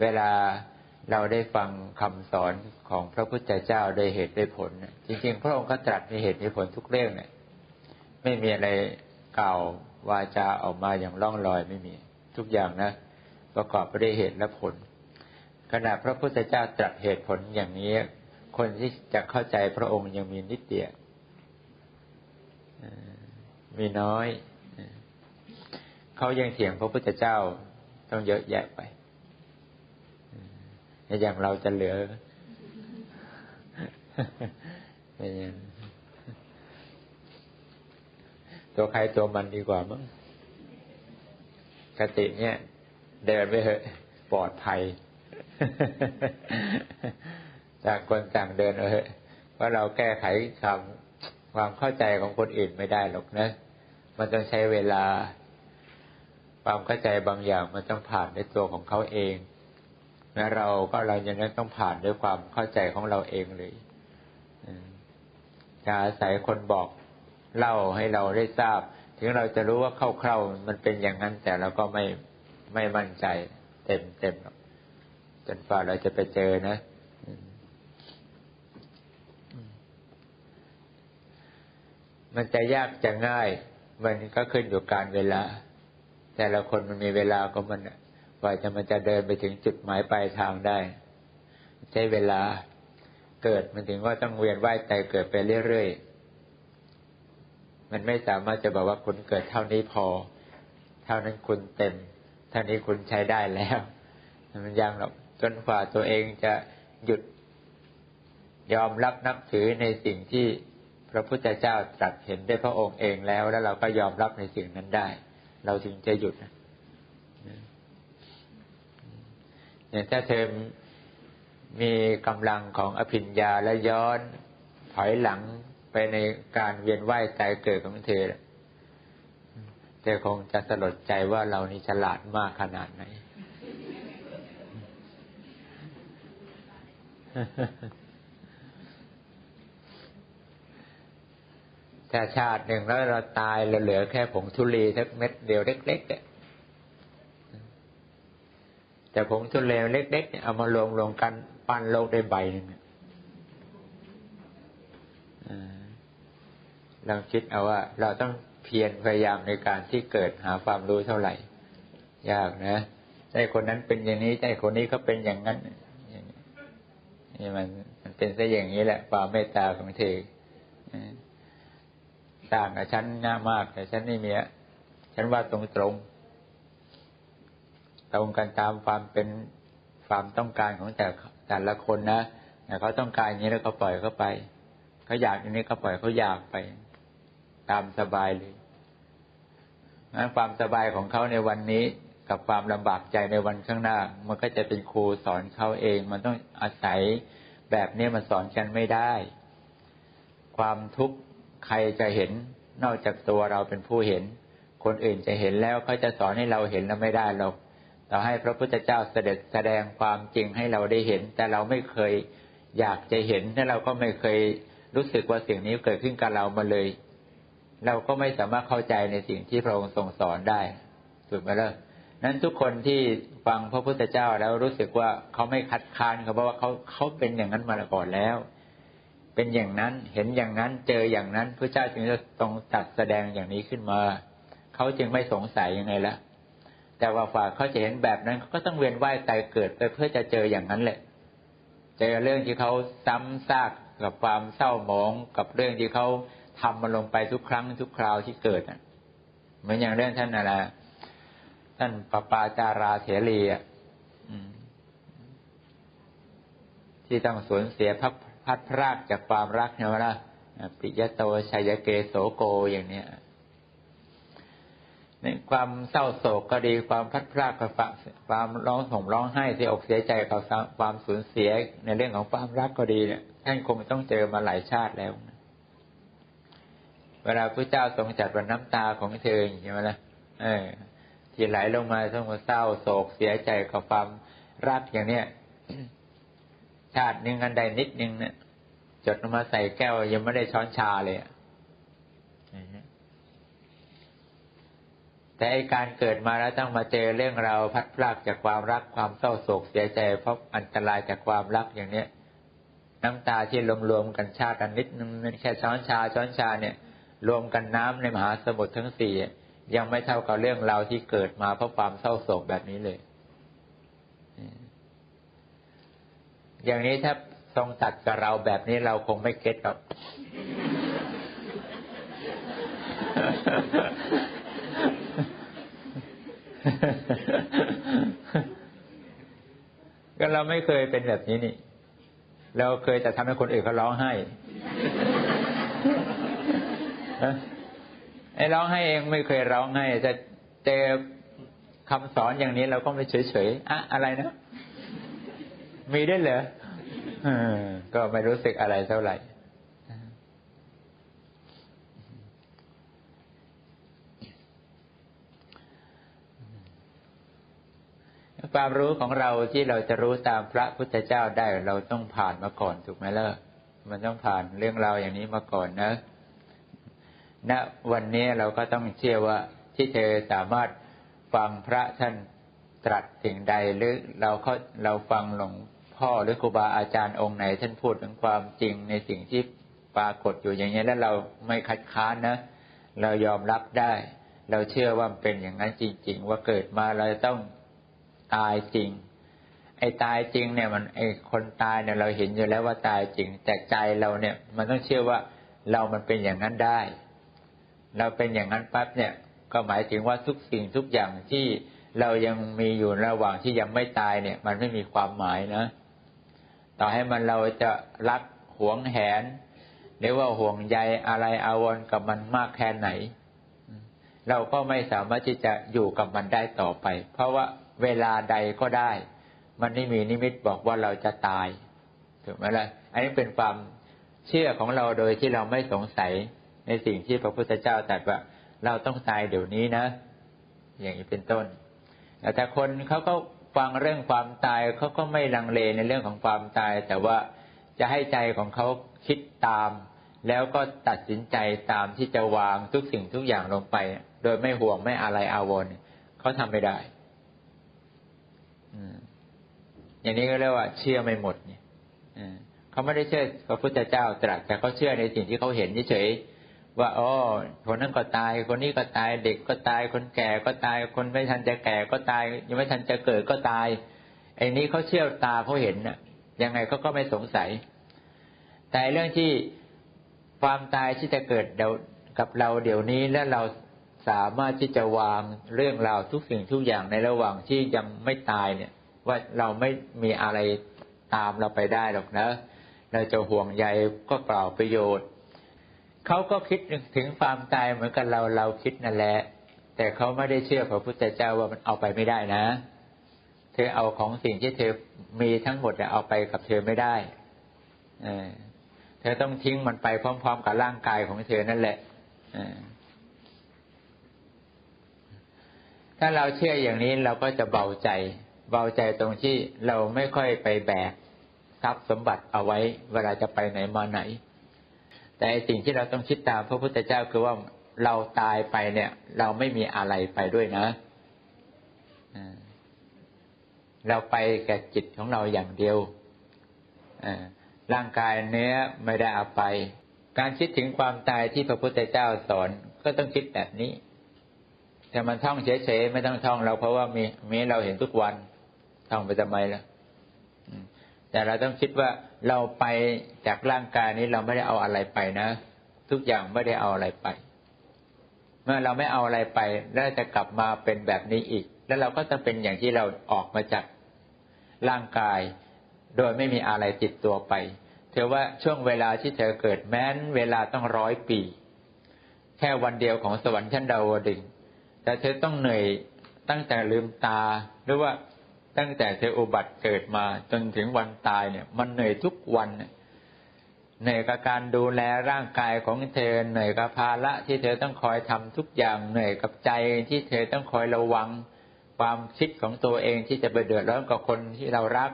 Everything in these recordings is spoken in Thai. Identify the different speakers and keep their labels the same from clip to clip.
Speaker 1: เวลาเราได้ฟังคำสอนของพระพุทธเจ้าโดยเหตุด้วยผลจริงๆ พระองค์ก็ตรัสในเหตุในผลทุกเรื่องเนี่ย ไม่มีอะไรกล่าววาจาออกมาอย่างล่องลอยไม่มี ทุกอย่างนะ ประกอบไปด้วยเหตุและผล ขณะพระพุทธเจ้าตรัสเหตุผลอย่างนี้ คนที่จะเข้าใจพระองค์ยังมีนิดเดียวมีน้อย เขายังเถียงพระพุทธเจ้าต้องเยอะแยะไป อย่างเราจะเหลือตัวใครตัวมันดีกว่ามั้งกติเนี่ย เดินไปเถอะปลอดภัยจากคนต่างเดินเออว่าเราแก้ไขความความเข้าใจของคนอื่นไม่ได้หรอกนะ มันต้องใช้เวลา ความเข้าใจบางอย่างมันต้องผ่านในตัวของเขาเอง แม้เราก็เรายังต้องผ่านด้วยความเข้าใจของเราเองเลยจะอาศัยคนบอกเล่าให้เราได้ทราบ ถึงเราจะรู้ว่าเข้าๆมันเป็นอย่างนั้น แต่เราก็ไม่ไม่มั่นใจ เต็มเต็มจนฝ่าเราจะไปเจอนะมันจะยากจะง่าย มันก็ขึ้นอยู่การเวลา แต่ละคนมันมีเวลาก็มัน กว่าจะมันจะเดินไปถึงจุดหมายปลายทางได้ ใช้เวลาเกิดมันถึงว่าต้องเวียนว่ายแต่เกิดไปเรื่อยๆ มันไม่สามารถจะบอกว่าคุณเกิดเท่านี้พอ เท่านั้นคุณเต็ม เท่านี้คุณใช้ได้แล้ว มันยังหรอกจนกว่าตัวเองจะหยุดยอมรับนับถือในสิ่งที่พระพุทธเจ้าตรัสเห็นได้พระองค์เองแล้ว แล้วเราก็ยอมรับในสิ่งนั้นได้ เราถึงจะหยุด เนี่ยถ้าเธอมีกำลังของอภิญญาและย้อนถอยหลังไปในการเวียนว่ายตายเกิดของเธอเธอคงจะสลดใจว่าเรานี่ฉลาดมากขนาดไหนถ้าชาติหนึ่งแล้วเราตายเราเหลือแค่ผงทุลีทักเม็ดเดียวเล็กๆเนี่ย แต่ผงทุเลเล็กๆเนี่ยเอามารวมรวมกันปั้นโลกได้ใบหนึ่งลองคิดเอาว่า เราต้องเพียรพยายามในการที่เกิดหาความรู้เท่าไหร่ ยากนะใจคนนั้นเป็นอย่างนี้ใจคนนี้เขาเป็นอย่างนั้นนี่มันมันเป็นซะอย่างนี้แหละความเมตตาของเธอต่างกับฉันง่ามากแต่ฉันนี่เมียฉันว่าตรงตรง ตรงกันตามความเป็นความต้องการของแต่แต่ละคนนะเขาต้องการอย่างนี้แล้วก็ปล่อยเขาไปเขาอยากอย่างนี้ก็ปล่อยเขาอยากไป ตามสบายเลยนะความสบายของเขาในวันนี้กับความลำบากใจในวันข้างหน้า มันก็จะเป็นครูสอนเขาเอง มันต้องอาศัยแบบนี้มันสอนกันไม่ได้ ความทุกข์ใครจะเห็นนอกจากตัวเราเป็นผู้เห็น คนอื่นจะเห็นแล้วเขาจะสอนให้เราเห็นแล้วไม่ได้หรอก เราให้พระพุทธเจ้าเสด็จแสดงความจริงให้เราได้เห็น แต่เราไม่เคยอยากจะเห็นและเราก็ไม่เคยรู้สึกว่าสิ่งนี้เกิดขึ้นกับเรามาเลย เราก็ไม่สามารถเข้าใจในสิ่งที่พระองค์ทรงสอนได้ถูกไหมล่ะนั้นทุกคนที่ฟังพระพุทธเจ้าแล้วรู้สึกว่าเขาไม่คัดค้านเขาเพราะว่าเขาเขาเป็นอย่างนั้นมาก่อนแล้ว เป็นอย่างนั้นเห็นอย่างนั้นเจออย่างนั้นพระเจ้าจึงจะตรงตัดแสดงอย่างนี้ขึ้นมา เขาจึงไม่สงสัยยังไงละ แต่ว่าฝ่าเขาจะเห็นแบบนั้นเขาก็ต้องเวียนว่ายตายเกิดไปเพื่อจะเจออย่างนั้นแหละ เจอเรื่องที่เขาซ้ำซากกับความเศร้าหมองกับเรื่องที่เขาทำมาลงไปทุกครั้งทุกคราวที่เกิดอะเหมือนอย่างเรื่องท่านอะไรท่านปปาจาราเถรีอะที่ต้องสูญเสียพักพัดพรากจากความรักเนี่ยว่าปิยโตชัยเกโสโกอย่างเนี้ย ความเศร้าโศกก็ดีความพัดพลากับความร้องห่มร้องไห้เสียอกเสียใจกับความสูญเสียในเรื่องของความรักก็ดีเนี่ยท่านคงต้องเจอมาหลายชาติแล้ว เวลาพระเจ้าทรงจัดวันน้ำตาของเธอใช่ไหมล่ะเออ ที่ไหลลงมาต้องมาเศร้าโศกเสียใจกับความรักอย่างเนี้ยชาติหนึ่งอันใดนิดนึงเนี่ยจดลงมาใส่แก้วยังไม่ได้ช้อนชาเลยอะ แต่ไอการเกิดมาแล้วต้องมาเจอเรื่องราวพัดพลากจากความรักความเศร้าโศกเสียใจ เพราะอันตรายจากความรักอย่างเนี้ย น้ำตาที่รวมๆกันชากันนิดนึงแค่ช้อนชาช้อนชาเนี่ย รวมกันน้ำในมหาสมุทรทั้งสี่ยังไม่เท่ากับเรื่องราวที่เกิดมาเพราะความเศร้าโศกแบบนี้เลย อย่างนี้ถ้าทรงตัดกับเราแบบนี้เราคงไม่เก็ตหรอก ก็เราไม่เคยเป็นแบบนี้นี่ เราเคยแต่ทำให้คนอื่นเขาร้องไห้ไอ้ร้องไห้เองไม่เคยร้องไห้จะเจอคำสอนอย่างนี้เราก็ไม่เฉยๆอะอะไรนะ มีได้เหรอก็ไม่รู้สึกอะไรเท่าไหร่ ความรู้ของเราที่เราจะรู้ตามพระพุทธเจ้าได้เราต้องผ่านมาก่อนถูกไหมล่ะมันต้องผ่านเรื่องราวอย่างนี้มาก่อนนะณวันนี้เราก็ต้องเชื่อว่าที่เธอสามารถฟังพระท่านตรัสสิ่งใดหรือเราเขาเราฟังหลวงพ่อหรือครูบาอาจารย์องค์ไหน ท่านพูดถึงความจริงในสิ่งที่ปรากฏอยู่อย่างนี้แล้วเราไม่คัดค้านนะ เรายอมรับได้ เราเชื่อว่าเป็นอย่างนั้นจริง ๆ ว่าเกิดมาเราต้อง ตายจริง ไอ้ตายจริงเนี่ยมันไอ้คนตายเนี่ยเราเห็นอยู่แล้วว่าตายจริง แต่ใจเราเนี่ย มันต้องเชื่อว่าเรามันเป็นอย่างนั้นได้ เราเป็นอย่างนั้นปั๊บเนี่ย ก็หมายถึงว่าทุกสิ่งทุกอย่างที่เรายังมีอยู่ระหว่างที่ยังไม่ตายเนี่ย มันไม่มีความหมายนะ ต่อให้มันเราจะรักหวงแหน หรือว่าห่วงใยอะไรอาวรกับมันมากแค่ไหน เราก็ไม่สามารถที่จะอยู่กับมันได้ต่อไป เพราะว่า เวลาใดก็ได้ มันไม่มีนิมิตบอกว่าเราจะตายถูกไหมล่ะอันนี้เป็นความเชื่อของเราโดยที่เราไม่สงสัยในสิ่งที่พระพุทธเจ้าตรัสว่า เราต้องตายเดี๋ยวนี้นะ อย่างนี้เป็นต้น แต่คนเขาก็ฟังเรื่องความตายเขาก็ไม่ลังเลในเรื่องของความตาย แต่ว่าจะให้ใจของเขาคิดตาม แล้วก็ตัดสินใจตามที่จะวางทุกสิ่งทุกอย่างลงไป โดยไม่ห่วงไม่อะไรอาวรณ์เขาทำไม่ได้ อย่างนี้ก็เรียกว่าเชื่อไม่หมดเนี่ยเขาไม่ได้เชื่อพระพุทธเจ้าตรัสแต่เขาเชื่อในสิ่งที่เขาเห็นเฉยว่าอ๋อคนนั้นก็ตาย คนนี้ก็ตายเด็กก็ตาย คนแก่ก็ตาย คนไม่ทันจะแก่ก็ตาย ยังไม่ทันจะเกิดก็ตายไอ้นี้เขาเชื่อตาเขาเห็นน่ะ ยังไงเขาก็ไม่สงสัย แต่เรื่องที่ความตายที่จะเกิดเดี๋ยวกับเราเดี๋ยวนี้และเรา สามารถที่จะวางเรื่องราวทุกสิ่งทุกอย่างในระหว่างที่ยังไม่ตายเนี่ย ว่าเราไม่มีอะไรตามเราไปได้หรอกนะ เราจะห่วงใยก็เปล่าประโยชน์ เขาก็คิดถึงความตายเหมือนกันเราเราคิดนั่นแหละ แต่เขาไม่ได้เชื่อพระพุทธเจ้าว่ามันเอาไปไม่ได้นะ เธอเอาของสิ่งที่เธอมีทั้งหมดเอาไปกับเธอไม่ได้ เออเธอต้องทิ้งมันไปพร้อม ๆ กับร่างกายของเธอนั่นแหละ ถ้าเราเชื่ออย่างนี้เราก็จะเบาใจ เบาใจตรงที่เราไม่ค่อยไปแบกทรัพย์สมบัติเอาไว้ เวลาจะไปไหนมาไหน แต่สิ่งที่เราต้องคิดตามพระพุทธเจ้าคือว่าเราตายไปเนี่ย เราไม่มีอะไรไปด้วยนะเราไปแก่จิตของเราอย่างเดียวร่างกายเนื้อไม่ได้เอาไป การคิดถึงความตายที่พระพุทธเจ้าสอนก็ต้องคิดแบบนี้ แต่มันท่องเฉยๆไม่ต้องท่องเราเพราะว่ามีมีเราเห็นทุกวันท่องไปทำไมล่ะแต่เราต้องคิดว่าเราไปจากร่างกายนี้เราไม่ได้เอาอะไรไปนะ ทุกอย่างไม่ได้เอาอะไรไป เมื่อเราไม่เอาอะไรไป แล้วจะกลับมาเป็นแบบนี้อีก แล้วเราก็จะเป็นอย่างที่เราออกมาจากร่างกาย โดยไม่มีอะไรติดตัวไป เธอว่าช่วงเวลาที่เธอเกิดแม้น เวลาต้องร้อยปี แค่วันเดียวของสวรรค์ชั้นดาวดึง แต่เธอต้องเหนื่อยตั้งแต่ลืมตา หรือว่าตั้งแต่เธออุบัติเกิดมาจนถึงวันตายเนี่ย มันเหนื่อยทุกวันเหนื่อยกับการดูแลร่างกายของเธอเหนื่อยกับภาระที่เธอต้องคอยทำทุกอย่างเหนื่อยกับใจที่เธอต้องคอยระวังความคิดของตัวเองที่จะไปเดือดร้อนกับคนที่เรารัก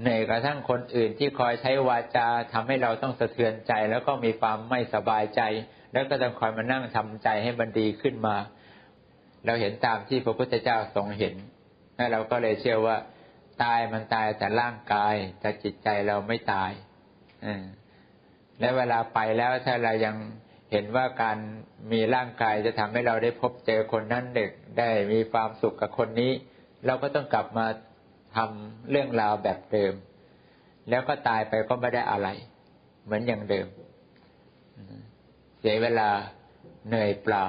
Speaker 1: เหนื่อยกระทั่งคนอื่นที่คอยใช้วาจาทำให้เราต้องสะเทือนใจ แล้วก็มีความไม่สบายใจ แล้วก็ต้องคอยมานั่งทำใจให้มันดีขึ้นมา เราเห็นตามที่พระพุทธเจ้าทรงเห็นแล้วเราก็เลยเชื่อว่า ตายมันตายแต่ร่างกาย แต่จิตใจเราไม่ตายอและเวลาไปแล้วถ้าเรายังเห็นว่าการมีร่างกายจะทำให้เราได้พบเจอคนนั้นเด็กได้มีความสุขกับคนนี้ เราก็ต้องกลับมาทำเรื่องราวแบบเดิม แล้วก็ตายไปก็ไม่ได้อะไร เหมือนอย่างเดิม เสียเวลาเหนื่อยเปล่า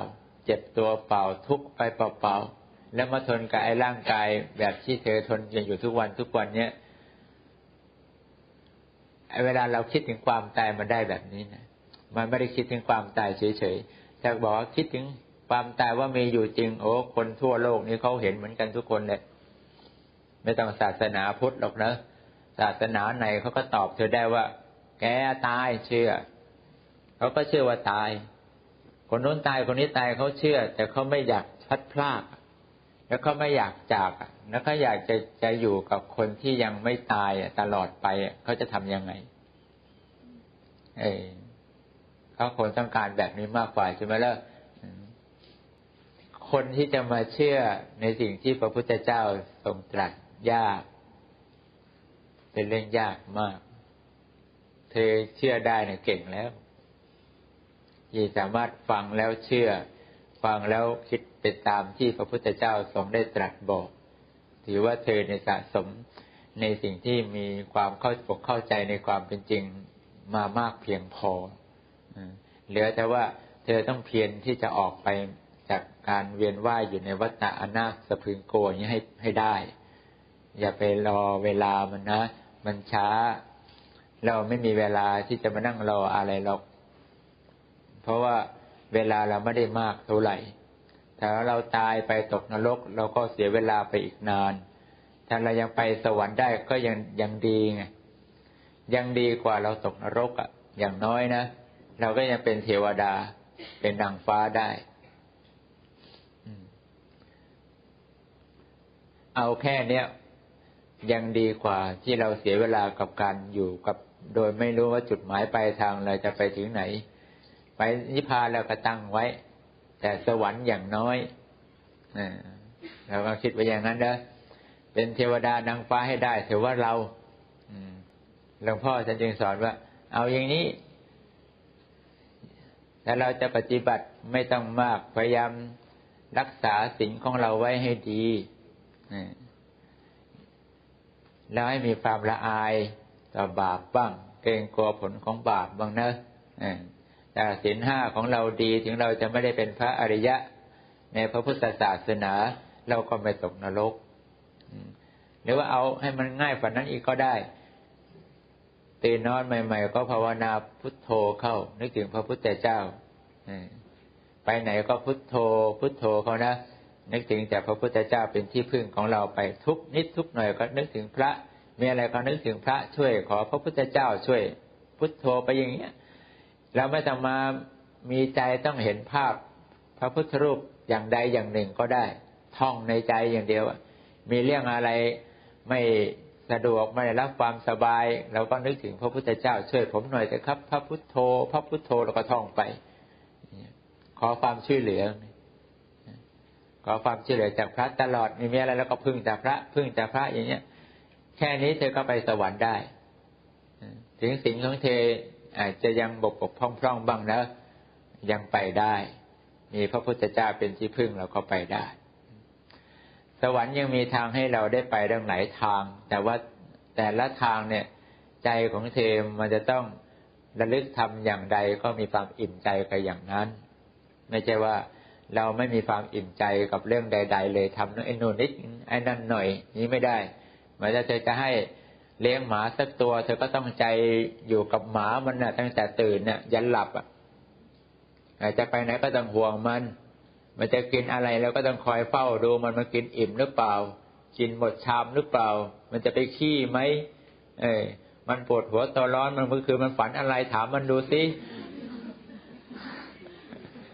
Speaker 1: เจ็บตัวเปล่าทุกไปเปล่าๆแล้วมาทนกับไอ้ร่างกายแบบที่เธอทนอยู่ทุกวันทุกวันเนี้ยไอ้เวลาเราคิดถึงความตายมันได้แบบนี้นะมันไม่ได้คิดถึงความตายเฉยๆแต่บอกว่าคิดถึงความตายว่ามีอยู่จริง โอ้คนทั่วโลกนี้เขาเห็นเหมือนกันทุกคนเลยไม่ต้องศาสนาพุทธหรอกนะศาสนาไหนเขาก็ตอบเธอได้ว่า แกตายเชื่อเขาก็เชื่อว่าตาย คนนู้นตายคนนี้ตายเขาเชื่อ แต่เขาไม่อยากพัดพลากแล้วเขาไม่อยากจากแล้วเขาอยากจะจะอยู่กับคนที่ยังไม่ตายตลอดไปเขาจะทํำยังไง เออเขาคนต้องการแบบนี้มากกว่าใช่ไหมล่ะคนที่จะมาเชื่อในสิ่งที่พระพุทธเจ้าทรงตรัสยาก เป็นเรื่องยากมาก เธอเชื่อได้เนี่ยเก่งแล้ว ที่สามารถฟังแล้วเชื่อ ฟังแล้วคิดไปตามที่พระพุทธเจ้าทรงได้ตรัสบอก ถือว่าเธอในสะสมในสิ่งที่มีความเข้าอกเข้าใจในความเป็นจริงมามากเพียงพอเหลือแต่ว่าเธอต้องเพียรที่จะออกไปจากการเวียนว่ายอยู่ในวัฏอนาสพึงโกอย่างนี้ให้ให้ได้ อย่าไปรอเวลามันนะ มันช้า เราไม่มีเวลาที่จะมานั่งรออะไรหรอก เพราะว่าเวลาเราไม่ได้มากเท่าไหร่ ถ้าเราตายไปตกนรก เราก็เสียเวลาไปอีกนาน ถ้าเรายังไปสวรรค์ได้ก็ยังยังดีไง ยังดีกว่าเราตกนรกอะ่ะ อย่างน้อยนะ เราก็ยังเป็นเทวดา เป็นนางฟ้าได้ เอาแค่เนี้ยยังดีกว่าที่เราเสียเวลากับการอยู่กับ โดยไม่รู้ว่าจุดหมายปลายทางเราจะไปถึงไหน ไปนิพพานเราก็ตั้งไว้ แต่สวรรค์อย่างน้อยเราก็คิดไว้อย่างนั้นเด้อเป็นเทวดานางฟ้าให้ได้ถือว่าเราหลวงพ่อท่านจึงสอนว่า เอาอย่างนี้ถ้าเราจะปฏิบัติไม่ต้องมากพยายามรักษาสิ่งของเราไว้ให้ดีแล้วให้มีความละอายต่อบาปบ้าง เกรงกลัวผลของบาปบ้างเนะ ศีลห้าของเราดีถึงเราจะไม่ได้เป็นพระอริยะ ในพระพุทธศาสนา เราก็ไม่ตกนรกหรือว่าเอาให้มันง่ายฝันนั้นอีกก็ได้ตื่นนอนใหม่ ๆ ก็ภาวนาพุทโธเข้า นึกถึงพระพุทธเจ้าไปไหนก็พุทโธ พุทโธเขานะนึกถึงแต่พระพุทธเจ้าเป็นที่พึ่งของเราไปทุกนิดทุกหน่อยก็นึกถึงพระมีอะไรก็นึกถึงพระช่วย ขอพระพุทธเจ้าช่วย พุทโธไปอย่างเงี้ย เราไม่ต้องมามีใจต้องเห็นภาพ พระพุทธรูปอย่างใดอย่างหนึ่งก็ได้ ท่องในใจอย่างเดียวมีเรื่องอะไรไม่สะดวกไม่ได้รับความสบาย เราก็นึกถึงพระพุทธเจ้าช่วยผมหน่อยเถอะครับ พระพุทโธ พระพุทโธเราก็ท่องไป ขอความช่วยเหลือ ขอความช่วยเหลือจากพระตลอดมีอะไรแล้วก็พึ่งจากพระ พึ่งจากพระอย่างเนี้ย แค่นี้เธอก็ไปสวรรค์ได้ ถึงสิ่งของเธอ อาจจะยังบกบกพร่องพร่องบ้างนะยังไปได้ มีพระพุทธเจ้าเป็นที่พึ่งเราก็ไปได้ สวรรค์ยังมีทางให้เราได้ไปดังหลายทาง แต่ว่าแต่ละทางเนี่ย ใจของเทมมันจะต้องระลึกทำอย่างใดก็มีความอิ่มใจไปอย่างนั้น ไม่ใช่ว่าเราไม่มีความอิ่มใจกับเรื่องใด ๆ เลยทำไอ้นู่นนิดไอ้นั่นหน่อย นี้ไม่ได้หมายถึงเธอจะให้ เลี้ยงหมาสักตัว เธอก็ต้องใจอยู่กับหมามันนะ่ะ ตั้งแต่ตื่นเนี่ยยันหลับอะจะไปไหนก็ต้องห่วงมัน มันจะกินอะไรเราก็ต้องคอยเฝ้าดูมันมันกินอิ่มหรือเปล่า กินหมดชามหรือเปล่า มันจะไปขี้ไหมเออมันปวดหัวตัวร้อนมันเมื่อคืนมันฝันอะไรถามมันดูสิ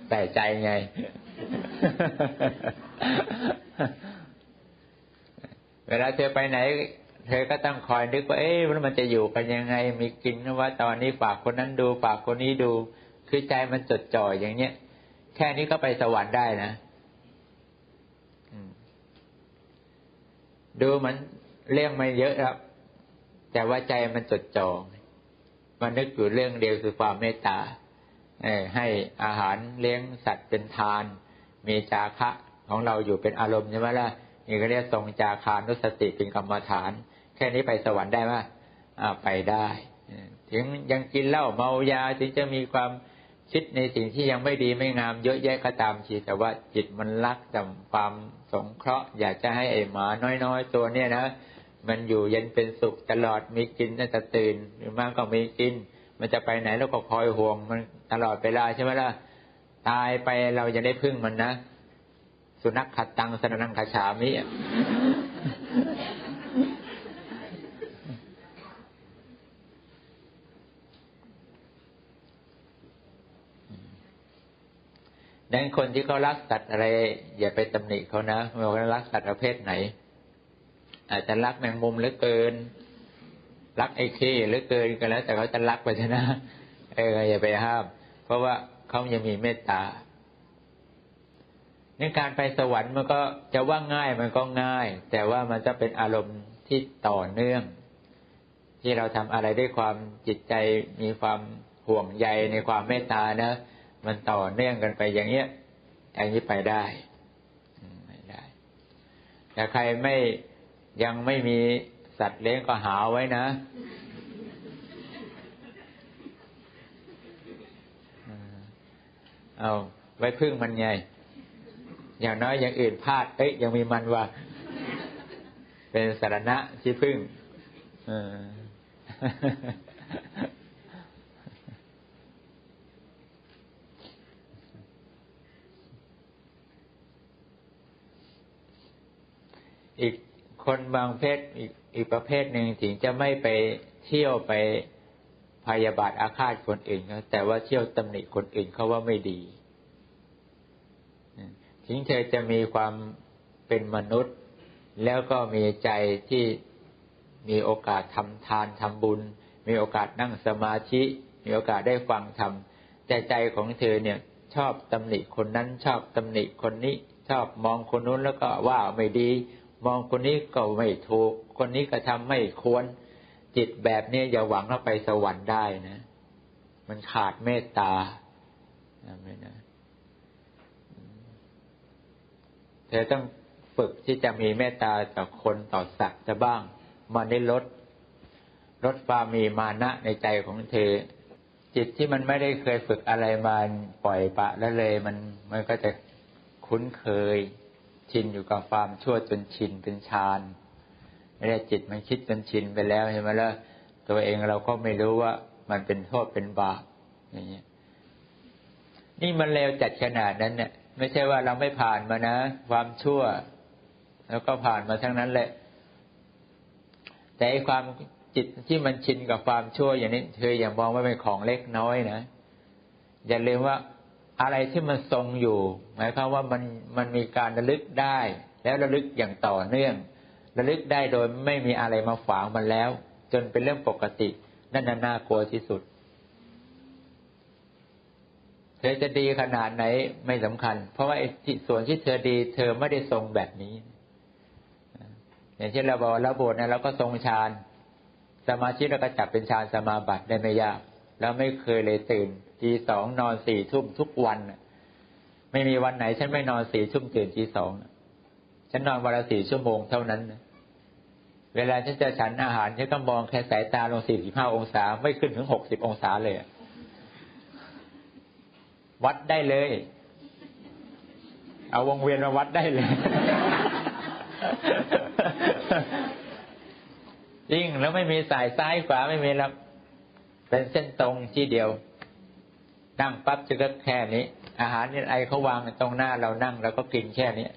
Speaker 1: แต่ใจไง เวลาเธอไปไหน เธอก็ต้องคอยนึกว่า เอ๊ะมันจะอยู่กันยังไง มีกินว่า ตอนนี้ฝากคนนั้นดูฝากคนนี้ดู คือใจมันจดจ่ออย่างเนี้ย แค่นี้ก็ไปสวรรค์ได้นะดูมันเรื่องไม่เยอะครับ แต่ว่าใจมันจดจ่อมันนึกอยู่เรื่องเดียวคือความเมตตาให้อาหารเลี้ยงสัตว์เป็นทาน มีจาคะของเราอยู่เป็นอารมณ์ใช่ไหมล่ะนี่ก็เรียกทรงจาคานุสติเป็นกรรมฐาน ค่นี้ไปสวรรค์ได้ไหมไปได้ ถึงยังกินเหล้าเมายาถึงจะมีความคิดในสิ่งที่ยังไม่ดีไม่งามเยอะแยะก็ตามทีแต่ว่าจิตมันรักจำความสงเคราะห์ อยากจะให้ไอ้หมาน้อยๆตัวเนี่ยนะมันอยู่เย็นเป็นสุขตลอดมีกินตั้งแต่ตื่นหรือมากก็มีกิน มันจะไปไหนแล้วก็คอยห่วง มันตลอดเวลาใช่ไหมล่ะตายไปเราจะได้พึ่งมันนะ สุนัขขัดตังสนังขาฉามิ ดังคนที่เขารักสัตว์อะไร อย่าไปตำหนิเขานะไม่ว่ารักสัตว์ประเภทไหน อาจจะรักแมงมุมเหลือเกิน รักไอ้ขี้เหลือเกินก็แล้ว แต่เขาจะรักไปชนะเอออย่าไปห้าม เพราะว่าเขายังมีเมตตาในการไปสวรรค์มันก็จะว่าง่ายมันก็ง่าย แต่ว่ามันจะเป็นอารมณ์ที่ต่อเนื่อง ที่เราทำอะไรด้วยความจิตใจมีความห่วงใยในความเมตตานะ มันต่อเนื่องกันไปอย่างเงี้ยอย่างนี้ไปได้ไม่ได้ แต่ใครไม่ยังไม่มีสัตว์เลี้ยงก็หาไว้นะเอาไว้พึ่งมันไง อย่างน้อยอย่างอื่นพลาด เอ้ยยังมีมันว่า เป็นสารณะที่พึ่งอี อีกคนบางเพศอีกอีกประเภทหนึ่งถึงจะไม่ไปเที่ยวไปพยาบาทอาฆาตคนอื่นแต่ว่าเที่ยวตำหนิคนอื่นเขาว่าไม่ดีถึงเธอจะมีความเป็นมนุษย์ แล้วก็มีใจที่มีโอกาสทำทานทำบุญ มีโอกาสนั่งสมาธิ มีโอกาสได้ฟังธรรมแต่ใจของเธอเนี่ยชอบตำหนิคนนั้นชอบตำหนิคนนี้ ชอบมองคนนู้นแล้วก็ว่าไม่ดี มองคนนี้ก็ไม่ถูก คนนี้ก็ทำไม่ควร จิตแบบนี้อย่าหวังว่าไปสวรรค์ได้นะ มันขาดเมตตาไม่นะเธอต้องฝึกที่จะมีเมตตาต่อคนต่อสัตว์จะบ้าง มันได้ลดลดความมีมานะในใจของเธอ จิตที่มันไม่ได้เคยฝึกอะไรมาปล่อยปะแล้วเลยมันมันก็จะคุ้นเคย ชินอยู่กับความชั่วจนชินเป็นฌานไม่ได้จิตมันคิดจนชินไปแล้วเห็นไหมล่ะตัวเองเราก็ไม่รู้ว่ามันเป็นโทษเป็นบาปอย่างเงี้ยนี่มันเลวจัดขนาดนั้นเนี่ยไม่ใช่ว่าเราไม่ผ่านมานะ ความชั่ว แล้วก็ผ่านมาทั้งนั้นแหละ แต่ความจิตที่มันชินกับความชั่วอย่างนี้เธออย่ามองว่าเป็นของเล็กน้อยนะอย่าลืมว่า อะไรที่มันทรงอยู่ หมายความว่ามันมันมีการระลึกได้ แล้วระลึกอย่างต่อเนื่อง ระลึกได้โดยไม่มีอะไรมาฝางมันแล้ว จนเป็นเรื่องปกติ นั่นน่ากลัวที่สุดเธอจะดีขนาดไหนไม่สำคัญ เพราะว่าไอ้ส่วนที่เธอดี เธอไม่ได้ทรงแบบนี้ อย่างเช่นเราบอกเราบสถ์เนี่ยเราก็ทรงฌานสมาธิเราก็จับเป็นฌานสมาบัติได้ไม่ยาก แล้วไม่เคยเลยตื่นทีสองนอนสี่ทุ่มทุกวันไม่มีวันไหน ฉันไม่นอนสี่ทุ่มตื่นทีสองฉันนอนวันละสี่ชั่วโมงเท่านั้นเวลาฉันจะฉันอาหารฉันก็มองแค่สายตาลงสี่สิบห้าองศา ไม่ขึ้นถึงหกสิบองศาเลยวัดได้เลย เอาวงเวียนมาวัดได้เลยจริงแล้วไม่มีสายซ้ายขวาไม่มีแล้ว เป็นเส้นตรงที่เดียว นั่งปั๊บจะก็แค่นี้ อาหารนี่ไอเขาวางตรงหน้าเรานั่งแล้วก็กินแค่นี้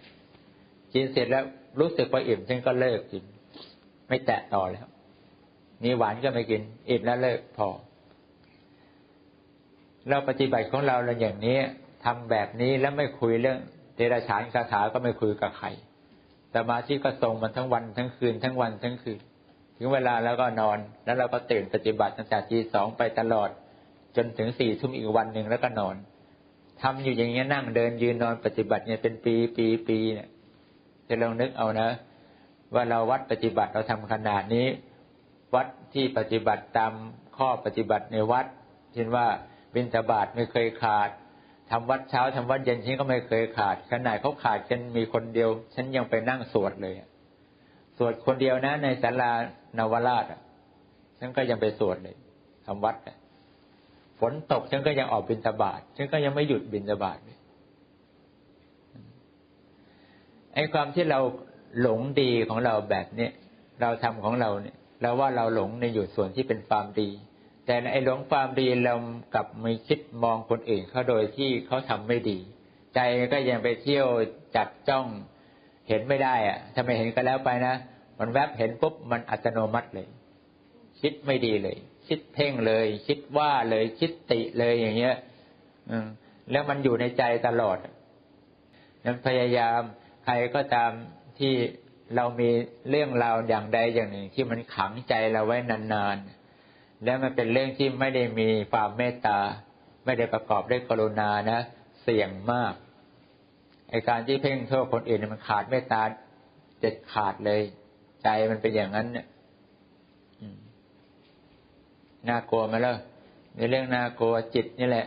Speaker 1: กินเสร็จแล้วรู้สึกว่าอิ่มฉันก็เลิกกิน ไม่แตะต่อแล้วมีหวานก็ไม่กิน อิ่มแล้วเลิกพอ เราปฏิบัติของเราเราอย่างนี้ทำแบบนี้แล้วไม่คุยเรื่องเดรัจฉานคาถาก็ไม่คุยกับใครสมาธิก็ทรงมันทั้งวันทั้งคืนทั้งวันทั้งคืน ถึงเวลาแล้วก็นอน แล้วเราก็ตื่นปฏิบัติตั้งแต่ทีสองไปตลอด จนถึงสี่ทุ่มอีกวันหนึ่งแล้วก็นอนทำอยู่อย่างเงี้ยนั่งเดินยืนนอนปฏิบัติเนี่ยเป็นปีปีปีเนี่ยจะลองนึกเอานะ ว่าเราวัดปฏิบัติเราทำขนาดนี้ วัดที่ปฏิบัติตามข้อปฏิบัติในวัดเช่นว่าบิณฑบาตไม่เคยขาดทำวัดเช้าทำวัดเย็นฉันก็ไม่เคยขาดขนาดเขาขาดฉันมีคนเดียว ฉันยังไปนั่งสวดเลยสวดคนเดียวนะในศาลา นาวราชฉันก็ยังไปสวดเลยทำวัดฝนตกฉันก็ยังออกบินตบาทฉันก็ยังไม่หยุดบินตบาทเลยไอ้ความที่เราหลงดีของเราแบบนี้เราทำของเราเนี่ยเราว่าเราหลงในอยู่ส่วนที่เป็นความดี แต่ไอ้หลงความดีเรากลับไม่คิดมองคนอื่นเขาโดยที่เขาทำไม่ดี ใจก็ยังไปเที่ยวจับจ้องเห็นไม่ได้อะถ้าไม่เห็นก็แล้วไปนะ มันแวบเห็นปุ๊บมันอัตโนมัติเลย คิดไม่ดีเลย คิดเพ่งเลย คิดว่าเลย คิดติเลยอย่างเงี้ย อืม แล้วมันอยู่ในใจตลอดนั้นพยายามใครก็ตามที่เรามีเรื่องราวอย่างใดอย่างหนึ่ง ที่มันขังใจเราไว้นานๆ แล้วมันเป็นเรื่องที่ไม่ได้มีความเมตตา ไม่ได้ประกอบด้วยกรุณานะ เสี่ยงมาก ไอการที่เพ่งโทษคนอื่นมันขาดเมตตาเด็ดขาดเลย ใจมันเป็นอย่างนั้นเนี่ยน่ากลัวไหมล่ะในเรื่องน่ากลัวจิตนี่แหละ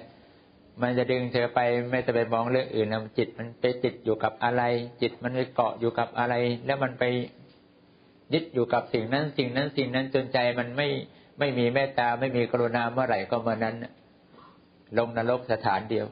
Speaker 1: มันจะดึงเธอไปไม่จะไปมองเรื่องอื่นแล้วจิตมันไปติดอยู่กับอะไร จิตมันไปเกาะอยู่กับอะไร แล้วมันไปยึดอยู่กับสิ่งนั้น สิ่งนั้นสิ่งนั้นจนใจมันไม่ไม่มีเมตตาไม่มีกรุณาเมื่อไหร่ก็เมื่อนั้น ลงนรกสถานเดียว